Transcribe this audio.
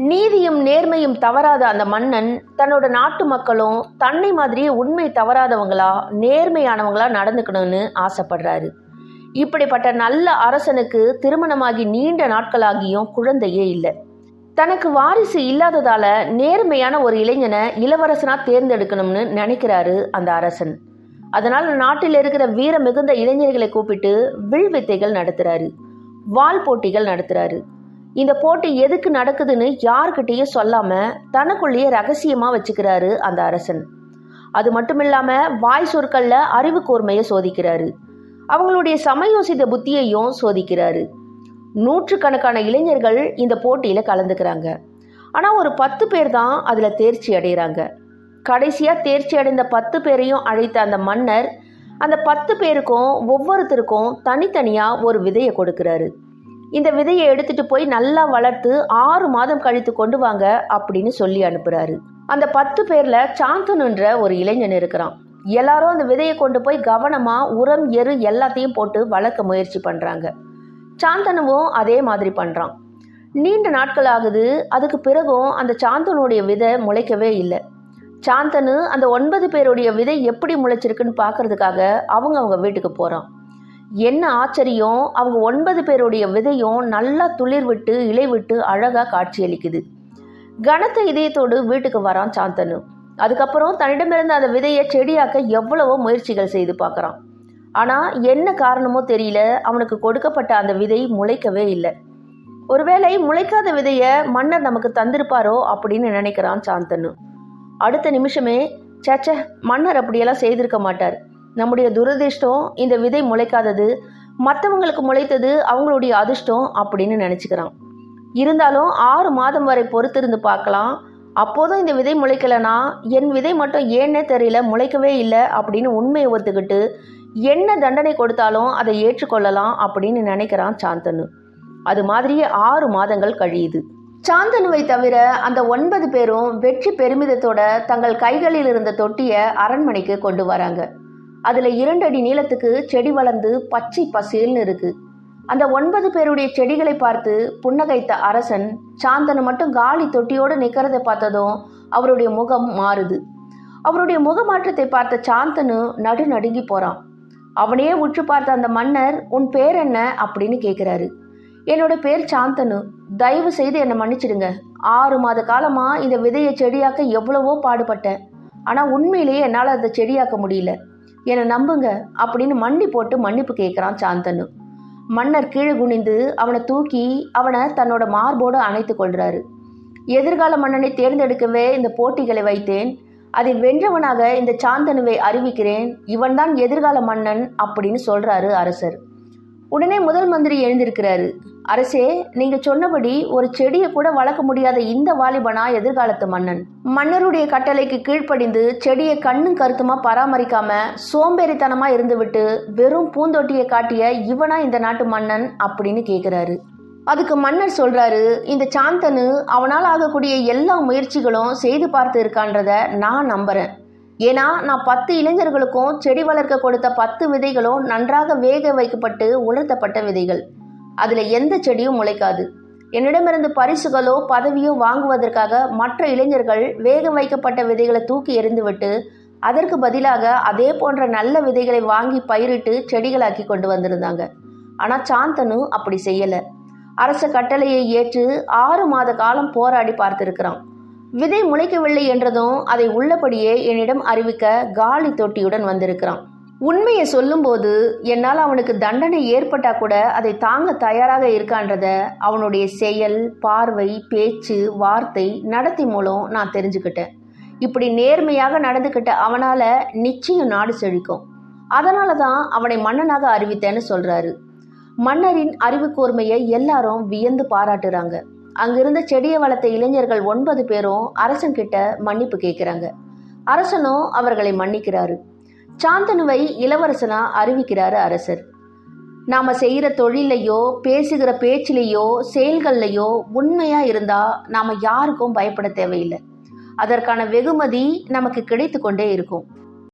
நீதியும் நேர்மையும் தவறாத அந்த மன்னன் தன்னோட நாட்டு மக்களும் தன்னை மாதிரியே உண்மை தவறாதவங்களா நேர்மையானவங்களா நடந்துக்கணும்னு ஆசைப்படுறாரு. இப்படிப்பட்ட நல்ல அரசனுக்கு திருமணமாகி நீண்ட நாட்களாகியும் குழந்தையே இல்லை. தனக்கு வாரிசு இல்லாததால நேர்மையான ஒரு இளைஞனை இளவரசனா தேர்ந்தெடுக்கணும்னு நினைக்கிறாரு அந்த அரசன். அதனால் நாட்டில் இருக்கிற வீர மிகுந்த இளைஞர்களை கூப்பிட்டு வில் வித்தைகள் நடத்துறாரு. வால் போட்டிகள் நடத்துறாரு. இந்த போட்டி எதுக்கு நடக்குதுன்னு யார்கிட்டயும் சொல்லாம தனக்குள்ளேயே ரகசியமா வச்சுக்கிறாரு அந்த அரசன். அது மட்டும் இல்லாம வாய் சொற்கள்ல அறிவு கூர்மையை சோதிக்கிறாரு. அவங்களுடைய சமயோசித புத்தியையும் சோதிக்கிறாரு. நூற்றுக்கணக்கான இளைஞர்கள் இந்த போட்டியில் கலந்துக்கிறாங்க. ஆனால் ஒரு பத்து பேர் தான் அதில் தேர்ச்சி அடைகிறாங்க. கடைசியாக தேர்ச்சி அடைந்த பத்து பேரையும் அழைத்த அந்த மன்னர் அந்த பத்து பேருக்கும் ஒவ்வொருத்தருக்கும் தனித்தனியாக ஒரு விதையை கொடுக்குறாரு. இந்த விதையை எடுத்துட்டு போய் நல்லா வளர்த்து ஆறு மாதம் கழித்து கொண்டு வாங்க அப்படின்னு சொல்லி அனுப்புறாரு. அந்த பத்து பேர்ல சாந்தனுன்ற ஒரு இளைஞன் இருக்கிறான். எல்லாரும் அந்த விதையை கொண்டு போய் கவனமா உரம் எரு எல்லாத்தையும் போட்டு வளர்க்க முயற்சி பண்றாங்க. சாந்தனுவும் அதே மாதிரி பண்றான். நீண்ட நாட்கள் ஆகுது. அதுக்கு பிறகும் அந்த சாந்தனுடைய விதை முளைக்கவே இல்லை. சாந்தனு அந்த ஒன்பது பேருடைய விதை எப்படி முளைச்சிருக்குன்னு பார்க்கறதுக்காக அவங்க அவங்க வீட்டுக்கு போறான். என்ன ஆச்சரியம்? அவங்க ஒன்பது பேருடைய விதையும் நல்லா துளிர் விட்டு இலை விட்டு அழகாக காட்சியளிக்குது. கனத்த இதயத்தோடு வீட்டுக்கு வரான் சாந்தனு. அதுக்கப்புறம் தன்னிடமிருந்து அந்த விதையை செடியாக்க எவ்வளவோ முயற்சிகள் செய்து பார்க்குறான். ஆனால் என்ன காரணமோ தெரியல. அவனுக்கு கொடுக்கப்பட்ட அந்த விதை முளைக்கவே இல்லை. ஒருவேளை முளைக்காத விதையை மன்னர் நமக்கு தந்திருப்பாரோ அப்படின்னு நினைக்கிறான் சாந்தனு. அடுத்த நிமிஷமே சேச்சே மன்னர் அப்படியெல்லாம் செய்திருக்க மாட்டார். நம்முடைய துரதிர்ஷ்டம் இந்த விதை முளைக்காதது மற்றவங்களுக்கு முளைத்தது அவங்களுடைய அதிர்ஷ்டம் அப்படின்னு நினச்சிக்கிறான். இருந்தாலும் ஆறு மாதம் வரை பொறுத்திருந்து பார்க்கலாம் அப்போதும் இந்த விதை முளைக்கலைன்னா என் விதை மட்டும் ஏன்னே தெரியல முளைக்கவே இல்லை அப்படின்னு உண்மையை ஒத்துக்கிட்டு என்ன தண்டனை கொடுத்தாலும் அதை ஏற்றுக்கொள்ளலாம் அப்படின்னு நினைக்கிறான் சாந்தனு. அது மாதிரியே ஆறு மாதங்கள் கழியுது. சாந்தனுவை தவிர அந்த ஒன்பது பேரும் வெற்றி பெருமிதத்தோட தங்கள் கைகளில் இருந்த தொட்டியை அரண்மனைக்கு கொண்டு வராங்க. அதில் இரண்டடி நீளத்துக்கு செடி வளர்ந்து பச்சை பசேல்னு இருக்கு. அந்த ஒன்பது பேருடைய செடிகளை பார்த்து புன்னகைத்த அரசன் சாந்தனு மட்டும் காலி தொட்டியோடு நிற்கிறத பார்த்ததும் அவருடைய முகம் மாறுது. அவருடைய முகமாற்றத்தை பார்த்த சாந்தனு நடு நடுங்கி போறான். அவனையே உற்று பார்த்த அந்த மன்னர் உன் பேர் என்ன? அப்படின்னு கேட்குறாரு என்னோட பேர் சாந்தனு. தயவு செய்து என்னை மன்னிச்சிடுங்க. ஆறு மாத காலமாக இந்த விதையை செடியாக்க எவ்வளவோ பாடுபட்டேன். ஆனால் உண்மையிலேயே என்னால் அதை செடியாக்க முடியல. என்னை நம்புங்க அப்படின்னு மண்ணி போட்டு மன்னிப்பு கேட்குறான் சாந்தனு. மன்னர் கீழே குனிந்து அவனை தூக்கி அவனை தன்னோட மார்போடு அணைத்து கொள்கிறாரு எதிர்கால மன்னனை தேர்ந்தெடுக்கவே இந்த போட்டிகளை வைத்தேன். அதில் வென்றவனாக இந்த சாந்தனுவை அறிவிக்கிறேன். இவன்தான் எதிர்கால மன்னன் அப்படின்னு சொல்றாரு அரசர். உடனே முதல் மந்திரி எழுந்திருக்கிறாரு. அரசே நீங்க சொன்னபடி ஒரு செடியை கூட வளர்க்க முடியாத இந்த வாலிபனா எதிர்காலத்து மன்னன்? மன்னருடைய கட்டளைக்கு கீழ்ப்படிந்து செடியை கண்ணும் கருத்துமா பராமரிக்காம சோம்பேறித்தனமா இருந்துவிட்டு வெறும் பூந்தொட்டியை காட்டிய இவனா இந்த நாட்டு மன்னன் அப்படின்னு கேக்குறாரு. அதுக்கு மன்னர் சொல்றாரு இந்த சாந்தனு அவனால் ஆகக்கூடிய எல்லா முயற்சிகளும் செய்து பார்த்து இருக்கான்றத நான் நம்புறேன். ஏன்னா நான் பத்து இளைஞர்களுக்கும் செடி வளர்க்க கொடுத்த பத்து விதைகளும் நன்றாக வேக வைக்கப்பட்டு உலர்த்தப்பட்ட விதைகள். அதில் எந்த செடியும் முளைக்காது. என்னிடமிருந்து பரிசுகளோ பதவியோ வாங்குவதற்காக மற்ற இளைஞர்கள் வேக வைக்கப்பட்ட விதைகளை தூக்கி எறிந்துவிட்டு அதற்கு பதிலாக அதே போன்ற நல்ல விதைகளை வாங்கி பயிரிட்டு செடிகளாக்கி கொண்டு வந்திருந்தாங்க. ஆனால் சாந்தனு அப்படி செய்யலை. அரச கட்டளையை ஏற்று ஆறு மாத காலம் போராடி பார்த்திருக்கிறான். விதை முளைக்கவில்லை என்றதும் அதை உள்ளபடியே என்னிடம் அறிவிக்க காலி தொட்டியுடன் வந்திருக்கிறான். உண்மையை சொல்லும்போது என்னால் அவனுக்கு தண்டனை ஏற்பட்டா கூட அதை தாங்க தயாராக இருக்கான்றத அவனுடைய செயல் பார்வை பேச்சு வார்த்தை நடத்தி மூலம் நான் தெரிஞ்சுக்கிட்டேன். இப்படி நேர்மையாக நடந்துக்கிட்ட அவனால் நிச்சயம் நாடு செழிக்கும். அதனால தான் அவனை மன்னனாக அறிவித்தேன்னு சொல்கிறாரு மன்னரின் அறிவு கூர்மையை எல்லாரும் வியந்து பாராட்டுறாங்க. அங்கிருந்த செடியை வளர்த்த இளைஞர்கள் ஒன்பது பேரும் அரசன் கிட்ட மன்னிப்பு கேட்கிறாங்க. அரசனும் அவர்களை மன்னிக்கிறாரு. சாந்தனுவை இளவரசனா அறிவிக்கிறாரு அரசர். நாம செய்யற தொழிலையோ பேசுகிற பேச்சிலேயோ செயல்கள்லையோ உண்மையா இருந்தா நாம யாருக்கும் பயப்பட தேவையில்லை. அதற்கான வெகுமதி நமக்கு கிடைத்து கொண்டே இருக்கும்.